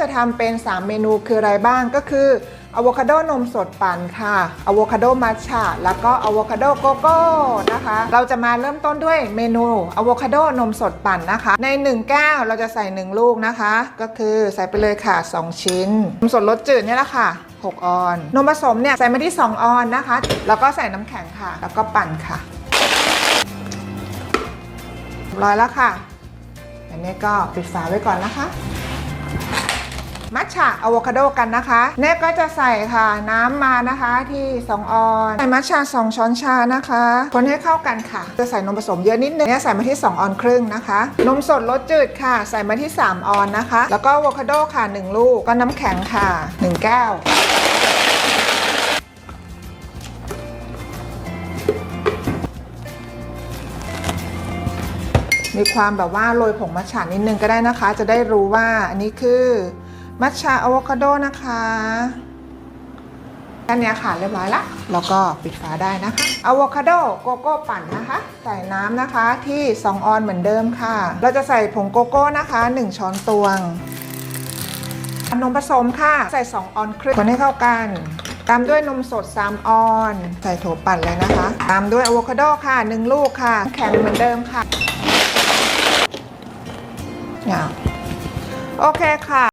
จะทำเป็น 3 เมนูคืออะไรบ้างก็คืออะโวคาโดนมสดปั่นค่ะอะโวคาโดมัทฉะแล้วก็อะโวคาโดโกโก้นะคะ เราจะมาเริ่มต้นด้วยเมนูอะโวคาโดนมสดปั่นนะคะ ใน 1 แก้วเราจะใส่ 1 ลูกนะคะ ก็คือใส่ไปเลยค่ะ 2 ชิ้น นมสดรสจืดเนี่ยแหละค่ะ6 ออน นมผสมเนี่ยใส่มาที่ 2 ออนนะคะ แล้วก็ใส่น้ำแข็งค่ะ แล้วก็ปั่นค่ะเรียบร้อยแล้วค่ะ อันนี้ก็ปิดฝาไว้ก่อนนะคะ มัทฉะอะโวคาโดกันนะคะเน่ก็จะใส่ค่ะน้ำมานะคะที่ 2 ออนใส่มัทฉะ2 ช้อนชานะคะ คนให้เข้ากันค่ะ จะใส่นมผสมเยอะนิดนึงเนี่ยใส่มาที่ 2 ออนครึ่งนะคะ นมสดรสจืดค่ะ ใส่มาที่ 3 ออนนะคะ แล้วก็อะโวคาโดค่ะ 1 ลูกก็น้ำแข็งค่ะ 1 แก้วมีความแบบว่าโรยผงมัทฉะนิดนึงก็ได้นะคะ จะได้รู้ว่าอันนี้คือ มัทฉะอะโวคาโดนะคะแค่นี้ค่ะเรียบร้อยละแล้วก็ปิดฝาได้นะคะอะโวคาโดโกโก้ปั่นนะคะ ใส่น้ำนะคะที่ 2 ออนเหมือนเดิมค่ะ เราจะใส่ผงโกโก้นะคะ 1 ช้อนตวงนมผสมค่ะ ใส่ 2 ออนครึ่งคนให้เข้ากัน ตามด้วยนมสด 3 ออน ใส่โถปั่นเลยนะคะ ตามด้วยอะโวคาโดค่ะ 1 ลูกค่ะ แข็งเหมือนเดิมค่ะโอเคค่ะ